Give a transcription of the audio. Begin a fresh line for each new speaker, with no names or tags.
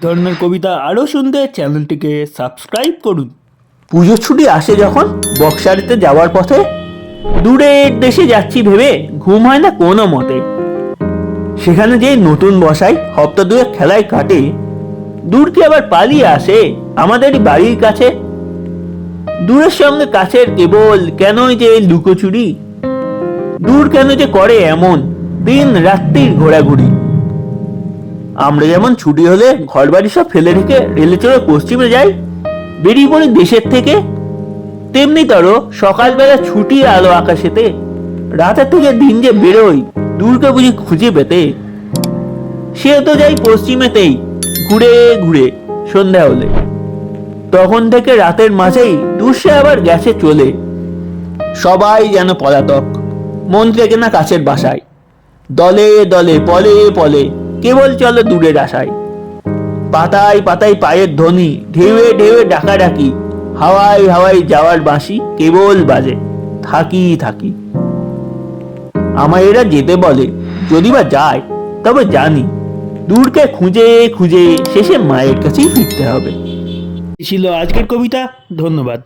ধরনের কবিতা আরও শুনতে চ্যানেলটিকে সাবস্ক্রাইব করুন।
পুজোর ছুটি আসে যখন বক্সারিতে যাওয়ার পথে দূরের দেশে যাচ্ছি ভেবে ঘুম হয় না কোনো মতে। সেখানে যে নতুন বসাই হপ্তা দুয়ে খেলায় কাটে। দূর কি আবার পালিয়ে আসে আমাদেরই বাড়ির কাছে। দূরের সঙ্গে কাছের কেবল কেনই যে লুকোচুরি? দূর কেন যে করে এমন দিন রাত্রির ঘোরাঘুরি? আমরা যেমন ছুটি হলে ঘর বাড়ি সব ফেলে রেখে রেলে চড়ে পশ্চিমে যাই, বেরিয়ে পড়ি দেশের থেকে। তেমনি তরো সকালবেলা ছুটি আলো আকাশেতে, রাতের থেকে দিন যে বেরোই দূরকে বুঝি খুঁজে পেতে। সে তো যাই পশ্চিমেতেই, ঘুরে ঘুরে, সন্ধ্যা হলে। তখন থেকে রাতের মাঝেই দূর সে আবার গেছে চলে। সবাই যেন পলাতক মন থেকে না কাছের বাসায়। দলে দলে, পলে পলে কেবল চলো দূরের আশায়। পাতায় পাতায় পায়ের ধ্বনি, ঢেউয়ে ঢেউয়ে ডাকা ডাকি হাওয়ায় হাওয়ায় যাওয়ার বাঁশি কেবল বাজে, থাকি থাকি। আমায় এরা যেতে বলে, যদি বা যায়, তবে জানি, দূরকে খুঁজে খুঁজে শেষে মায়ের কাছেই ফিরতে হবে।
ছিল আজকের কবিতা, ধন্যবাদ।